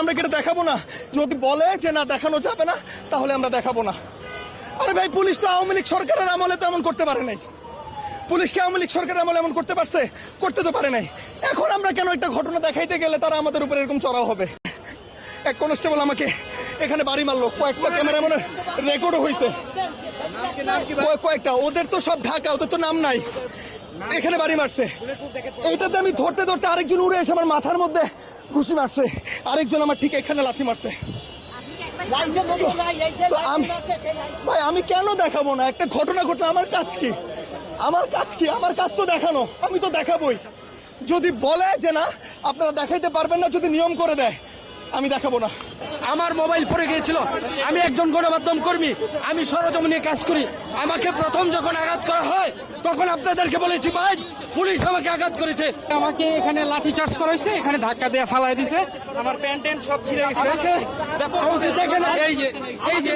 আমরা কি এটা দেখাবো না? যদি বলে যে না, দেখানো যাবে না, তাহলে আমরা দেখাবো না। আরে ভাই, পুলিশ তো আওয়ামী লীগ সরকারের আমলে তো এমন করতে পারে নাই। পুলিশকে আওয়ামী লীগ সরকারের আমলে এমন করতে পারছে? করতে তো পারে নাই। এখন আমরা কেন একটা ঘটনা দেখাইতে গেলে তারা আমাদের উপর এরকম চড়াও হবে? এক কনস্টেবল আমাকে এখানে বাড়ি মারলো। কয়েকটা ক্যামেরা মনে রেকর্ডও হয়েছে কয়েকটা। ওদের তো সব ঢাকা, ওদের তো নাম নাই। এখানে বাড়ি মারছে। এটাতে আমি ধরতে ধরতে আরেকজন উড়ে এসে আমার মাথার মধ্যে ঘুষি মারছে। আরেকজন আমার ঠিক এখানে লাথি মারছে। ভাই, আমি কেন দেখাবো না? একটা ঘটনা ঘটলে আমার কাজ কি? আমার কাজ কি? আমার কাজ তো দেখানো। আমি তো দেখাবোই। যদি বলে যে না, আপনারা দেখাইতে পারবেন না, যদি নিয়ম করে দেয়, আমি দেখাবো না। আমার মোবাইল পড়ে গিয়েছিল। আমি একজন গণমাধ্যম কর্মী। আমি সরজমিনে কাজ করি। আমাকে প্রথম যখন আঘাত করা হয় তখন আপনাদেরকে বলেছি ভাই পুলিশ আমাকে আঘাত করেছে আমাকে এখানে লাঠি চার্জ করেছে এখানে ধাক্কা দিয়ে ফালাই দিছে। আমার প্যান্ট সব ছিঁড়ে গেছে। এই যে এই যে।